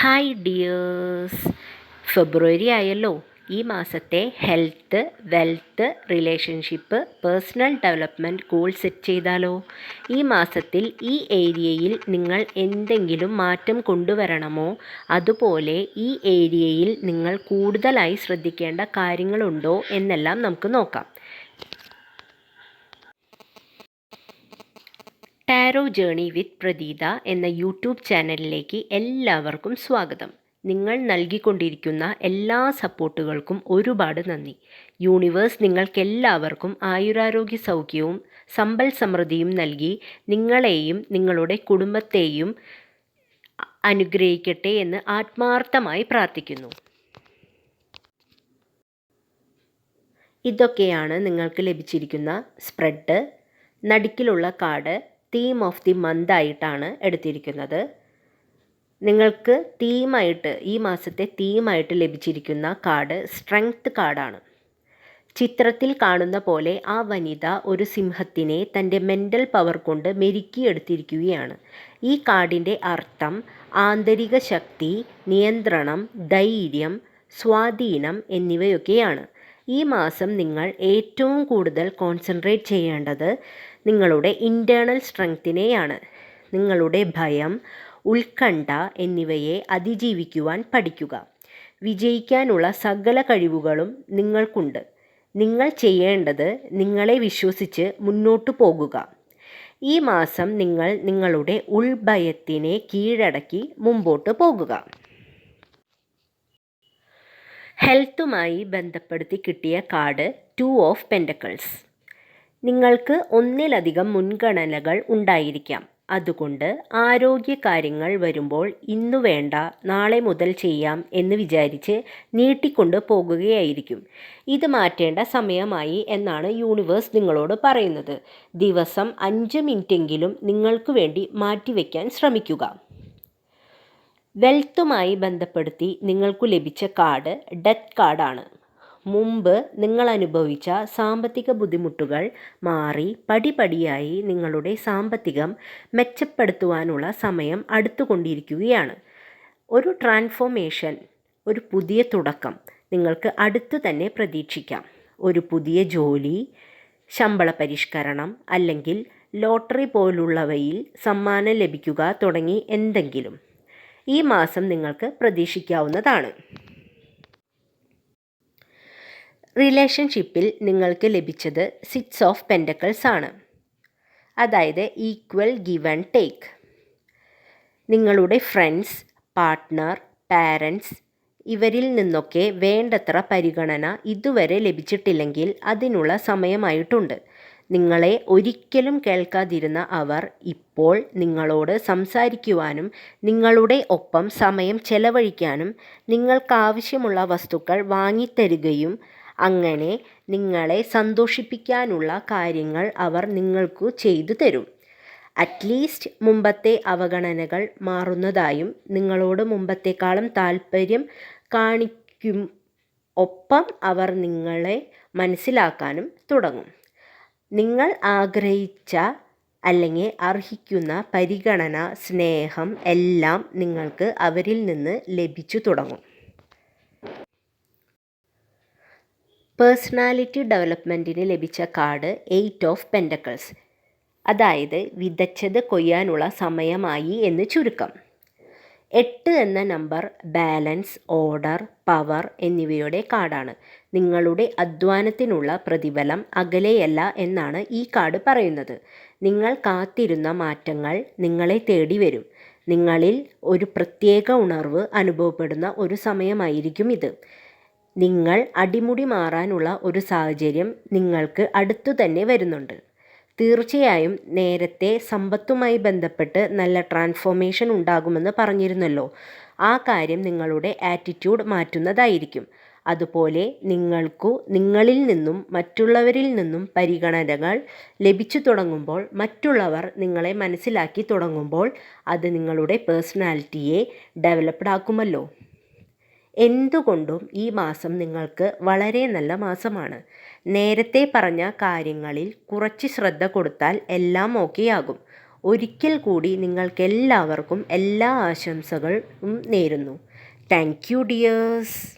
Hi dears ഫെബ്രുവരി ആയല്ലോ. ഈ മാസത്തെ health wealth relationship personal development goal set ചെയ്താലോ? ഈ മാസത്തിൽ ഈ ഏരിയയിൽ നിങ്ങൾ എന്തെങ്കിലും മാറ്റം കൊണ്ടുവരണമോ? അതുപോലെ ഈ ഏരിയയിൽ നിങ്ങൾ കൂടുതലായി ശ്രദ്ധിക്കേണ്ട കാര്യങ്ങളുണ്ടോ? എന്നെല്ലാം നമുക്ക് നോക്കാം. ടാരോ ജേണി വിത്ത് പ്രതീത എന്ന യൂട്യൂബ് ചാനലിലേക്ക് എല്ലാവർക്കും സ്വാഗതം. നിങ്ങൾ നൽകിക്കൊണ്ടിരിക്കുന്ന എല്ലാ സപ്പോർട്ടുകൾക്കും ഒരുപാട് നന്ദി. യൂണിവേഴ്സ് നിങ്ങൾക്കെല്ലാവർക്കും ആയുരാരോഗ്യ സൗഖ്യവും സമ്പൽ സമൃദ്ധിയും നൽകി നിങ്ങളെയും നിങ്ങളുടെ കുടുംബത്തെയും അനുഗ്രഹിക്കട്ടെ എന്ന് ആത്മാർത്ഥമായി പ്രാർത്ഥിക്കുന്നു. ഇതൊക്കെയാണ് നിങ്ങൾക്ക് ലഭിച്ചിരിക്കുന്ന spread നടുക്കിലുള്ള card theme of the month ആയിട്ടാണ് എടുത്തിരിക്കുന്നത്. നിങ്ങൾക്ക് തീമായിട്ട് ഈ മാസത്തെ തീമായിട്ട് ലഭിച്ചിരിക്കുന്ന കാർഡ് സ്ട്രെങ്ത് കാർഡാണ് ചിത്രത്തിൽ കാണുന്ന പോലെ ആ വനിത ഒരു സിംഹത്തിനെ തന്റെ മെന്റൽ പവർ കൊണ്ട് മെരുക്കിയെടുത്തിരിക്കുകയാണ് ഈ കാർഡിന്റെ അർത്ഥം ആന്തരിക ശക്തി നിയന്ത്രണം ധൈര്യം സ്വാധീനം എന്നിവയൊക്കെയാണ്. ഈ മാസം നിങ്ങൾ ഏറ്റവും കൂടുതൽ കോൺസെൻട്രേറ്റ് ചെയ്യേണ്ടത് നിങ്ങളുടെ ഇന്റേർണൽ സ്ട്രെങ്ത്തിനെയാണ് നിങ്ങളുടെ ഭയം ഉത്കണ്ഠ എന്നിവയെ അതിജീവിക്കുവാൻ പഠിക്കുക. വിജയിക്കാനുള്ള സകല കഴിവുകളും നിങ്ങൾക്കുണ്ട്. നിങ്ങൾ ചെയ്യേണ്ടത് നിങ്ങളെ വിശ്വസിച്ച് മുന്നോട്ടു പോകുക. ഈ മാസം നിങ്ങൾ നിങ്ങളുടെ ഉൾഭയത്തിനെ കീഴടക്കി മുമ്പോട്ട് പോകുക. ഹെൽത്തുമായി ബന്ധപ്പെടുത്തി കിട്ടിയ കാർഡ് ടു ഓഫ് പെൻഡക്കിൾസ്. നിങ്ങൾക്ക് ഒന്നിലധികം മുൻഗണനകൾ ഉണ്ടായിരിക്കാം. അതുകൊണ്ട് ആരോഗ്യ കാര്യങ്ങൾ വരുമ്പോൾ ഇന്നു വേണ്ട നാളെ മുതൽ ചെയ്യാം എന്ന് വിചാരിച്ച് നീട്ടിക്കൊണ്ട് പോകുകയായിരിക്കും. ഇത് മാറ്റേണ്ട സമയമായി എന്നാണ് യൂണിവേഴ്സ് നിങ്ങളോട് പറയുന്നത്. ദിവസം അഞ്ച് മിനിറ്റെങ്കിലും നിങ്ങൾക്ക് വേണ്ടി മാറ്റിവെക്കാൻ ശ്രമിക്കുക. വെൽത്തുമായി ബന്ധപ്പെടുത്തി നിങ്ങൾക്കു ലഭിച്ച കാർഡ് ഡെത്ത് കാർഡാണ്. മുമ്പ് നിങ്ങൾ അനുഭവിച്ച സാമ്പത്തിക ബുദ്ധിമുട്ടുകൾ മാറി പടിപടിയായി നിങ്ങളുടെ സാമ്പത്തികം മെച്ചപ്പെടുത്തുവാനുള്ള സമയം അടുത്തുകൊണ്ടിരിക്കുകയാണ്. ഒരു ട്രാൻസ്ഫോർമേഷൻ ഒരു പുതിയ തുടക്കം നിങ്ങൾക്ക് അടുത്ത് തന്നെ പ്രതീക്ഷിക്കാം. ഒരു പുതിയ ജോലി ശമ്പള പരിഷ്കരണം അല്ലെങ്കിൽ ലോട്ടറി പോലുള്ളവയിൽ സമ്മാനം ലഭിക്കുക തുടങ്ങി എന്തെങ്കിലും. ഈ മാസം നിങ്ങൾക്ക് പ്രതീക്ഷിക്കാവുന്നതാണ്. റിലേഷൻഷിപ്പിൽ നിങ്ങൾക്ക് ലഭിച്ചത് സിക്സ് ഓഫ് പെൻഡക്കൾസ് ആണ്. അതായത് ഈക്വൽ ഗിവ് ആൻഡ് ടേക്ക് നിങ്ങളുടെ ഫ്രണ്ട്സ് പാർട്ട്ണർ പാരൻസ് ഇവരിൽ നിന്നൊക്കെ വേണ്ടത്ര പരിഗണന ഇതുവരെ ലഭിച്ചിട്ടില്ലെങ്കിൽ അതിനുള്ള സമയമായിട്ടുണ്ട്. നിങ്ങളെ ഒരിക്കലും കേൾക്കാതിരുന്ന അവർ ഇപ്പോൾ നിങ്ങളോട് സംസാരിക്കുവാനും നിങ്ങളുടെ ഒപ്പം സമയം ചെലവഴിക്കാനും നിങ്ങൾക്കാവശ്യമുള്ള വസ്തുക്കൾ വാങ്ങിത്തരുകയും അങ്ങനെ നിങ്ങളെ സന്തോഷിപ്പിക്കാനുള്ള കാര്യങ്ങൾ അവർ നിങ്ങൾക്കു ചെയ്തു തരും. അറ്റ്ലീസ്റ്റ് മുമ്പത്തെ അവഗണനകൾ മാറുന്നതായും നിങ്ങളോട് മുമ്പത്തേക്കാളും താല്പര്യം കാണിക്കും ഒപ്പം അവർ നിങ്ങളെ മനസ്സിലാക്കാനും തുടങ്ങും. നിങ്ങൾ ആഗ്രഹിച്ച അല്ലെങ്കിൽ അർഹിക്കുന്ന പരിഗണന സ്നേഹം എല്ലാം നിങ്ങൾക്ക് അവരിൽ നിന്ന് ലഭിച്ചു തുടങ്ങും. പേഴ്സണാലിറ്റി ഡെവലപ്മെന്റിന് ലഭിച്ച കാർഡ് എയ്റ്റ് ഓഫ് പെൻഡക്കിൾസ് അതായത് വിതച്ചത് കൊയ്യാനുള്ള സമയമായി എന്ന് ചുരുക്കം. എട്ട് എന്ന നമ്പർ ബാലൻസ് ഓർഡർ പവർ എന്നിവയുടെ കാർഡാണ്. നിങ്ങളുടെ അധ്വാനത്തിനുള്ള പ്രതിഫലം അകലെയല്ല എന്നാണ് ഈ കാർഡ് പറയുന്നത്. നിങ്ങൾ കാത്തിരുന്ന മാറ്റങ്ങൾ നിങ്ങളെ തേടി വരും. നിങ്ങളിൽ ഒരു പ്രത്യേക ഉണർവ് അനുഭവപ്പെടുന്ന ഒരു സമയമായിരിക്കും ഇത്. നിങ്ങൾ അടിമുടി മാറാനുള്ള ഒരു സാഹചര്യം നിങ്ങൾക്ക് അടുത്തു തന്നെ വരുന്നുണ്ട്. തീർച്ചയായും നേരത്തെ സമ്പത്തുമായി ബന്ധപ്പെട്ട് നല്ല ട്രാൻസ്ഫോർമേഷൻ ഉണ്ടാകുമെന്ന് പറഞ്ഞിരുന്നല്ലോ. ആ കാര്യം നിങ്ങളുടെ ആറ്റിറ്റ്യൂഡ് മാറ്റുന്നതായിരിക്കും. അതുപോലെ നിങ്ങൾക്കു നിങ്ങളിൽ നിന്നും മറ്റുള്ളവരിൽ നിന്നും പരിഗണനകൾ ലഭിച്ചു തുടങ്ങുമ്പോൾ മറ്റുള്ളവർ നിങ്ങളെ മനസ്സിലാക്കി തുടങ്ങുമ്പോൾ അത് നിങ്ങളുടെ പേഴ്സണാലിറ്റിയെ ഡെവലപ്ഡ് ആക്കുമല്ലോ. എന്തുകൊണ്ടും ഈ മാസം നിങ്ങൾക്ക് വളരെ നല്ല മാസമാണ്. നേരത്തെ പറഞ്ഞ കാര്യങ്ങളിൽ കുറച്ച് ശ്രദ്ധ കൊടുത്താൽ എല്ലാം ഓക്കെയാകും ഒരിക്കൽ കൂടി നിങ്ങൾക്കെല്ലാവർക്കും എല്ലാ ആശംസകളും നേരുന്നു. Thank you dears